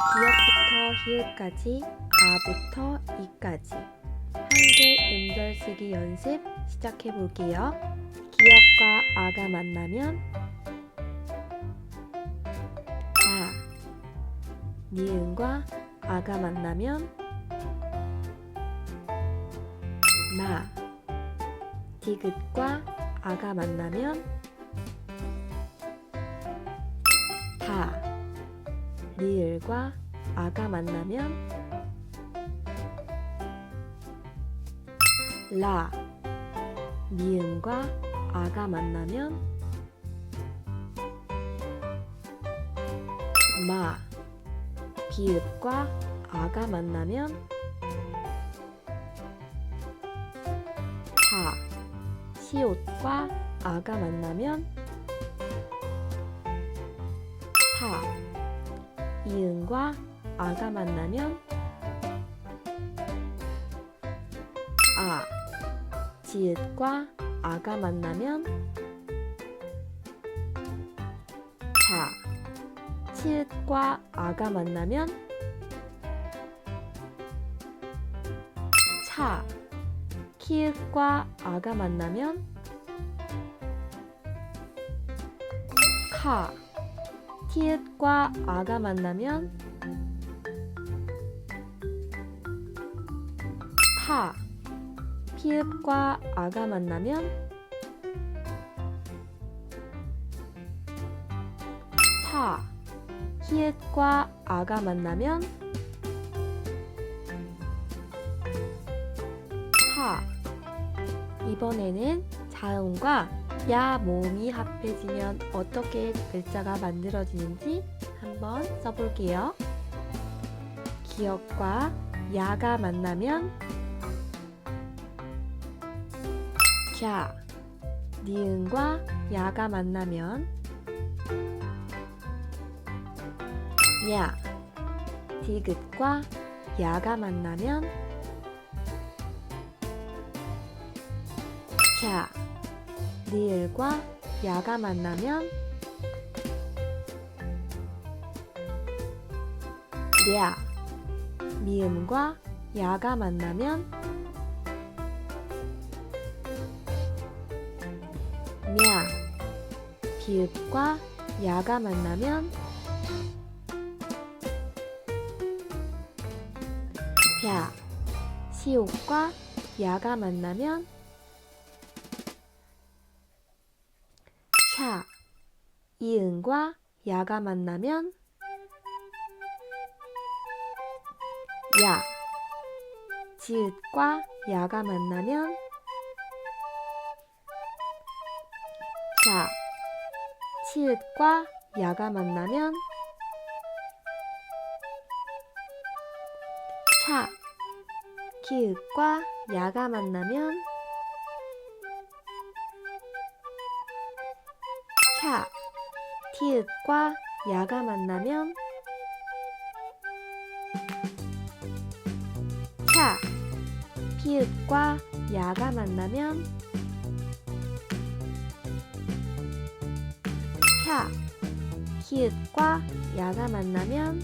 기역부터 히읗까지 아부터 이까지 한글 음절 쓰기 연습 시작해 볼게요. 기역과 아가 만나면 아 니은과 아가 만나면 나 디귿과 아가 만나면 을과 아가 만나면 라 니은과 아가 만나면 마 비읍과 아가 만나면 파 시옷과 아가 만나면 사 이응과 아가 만나면 아 지읒과 아가 만나면 자 치읒과 아가 만나면 차 키읔과 아가 만나면 카 티읕과 아가 만나면 타 피읍과 아가 만나면 타 히읗과 아가 만나면 하 이번에는 자음과 야 모음이 합해지면 어떻게 글자가 만들어지는지 한번 써볼게요. 기역과 야가 만나면 자, 니은과 야가 만나면 야, 디귿과 야가 만나면 자, 니을과 야가 만나면 랴, 미음과 야가 만나면 냐, 비읍과 야가 만나면 벼, 시옷과 야가 만나면 샤, 이응과 야가 만나면 야, 지읒과 야가 만나면 자, 치읒과 야가 만나면 차, 키읔과 야가 만나면 차, 티읕과 야가 만나면 차, 피읕과 야가 만나면 차, 히읗과 야가 만나면